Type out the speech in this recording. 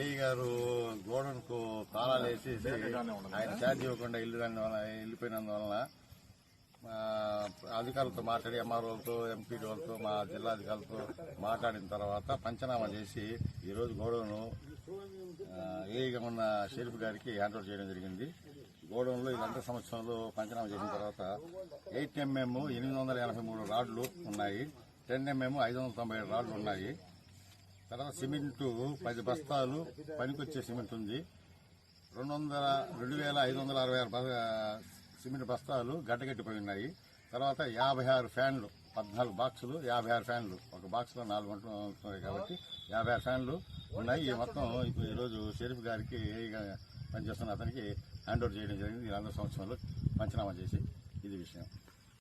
AE గారు గోడన్కు తాళాలు వేసేసి ఆయన ఛార్జ్ ఇవ్వకుండా ఇల్లు దానివల్ల వెళ్ళిపోయినందువలన అధికారులతో మాట్లాడి ఎంఆర్ఓలతో ఎంపీడీ వాళ్ళతో మా జిల్లా అధికారులతో మాట్లాడిన తర్వాత పంచనామా చేసి ఈరోజు గోడౌను ఏఈగా ఉన్న షరీఫ్ గారికి హ్యాండ్ ఓవర్ చేయడం జరిగింది. గోడౌన్లో రెండు సంవత్సరంలో పంచనామా చేసిన తర్వాత ఎయిట్ ఎంఎం ఎనిమిది వందల ఎనభై మూడు రాడ్లు ఉన్నాయి. టెన్ ఎంఎం ఐదు వందల తొంభై ఏడు రాళ్ళు ఉన్నాయి. తర్వాత సిమెంటు పది బస్తాలు పనికొచ్చే సిమెంట్ ఉంది. రెండు వందల రెండు వేల ఐదు వందల అరవై ఆరు సిమెంట్ బస్తాలు గడ్డగట్టిపోయి ఉన్నాయి. తర్వాత యాభై ఆరు ఫ్యాన్లు పద్నాలుగు బాక్సులు యాభై ఆరు ఫ్యాన్లు. ఒక బాక్స్లో నాలుగు గంటలు ఉంటున్నాయి కాబట్టి యాభై ఆరు ఫ్యాన్లు ఉన్నాయి. ఈ మొత్తం ఇప్పుడు ఈరోజు షరీఫ్ గారికి పనిచేస్తున్న అతనికి హ్యాండ్ ఓవర్ చేయడం జరిగింది. ఈ వంద సంవత్సరంలో పంచనామా చేసి ఇది విషయం.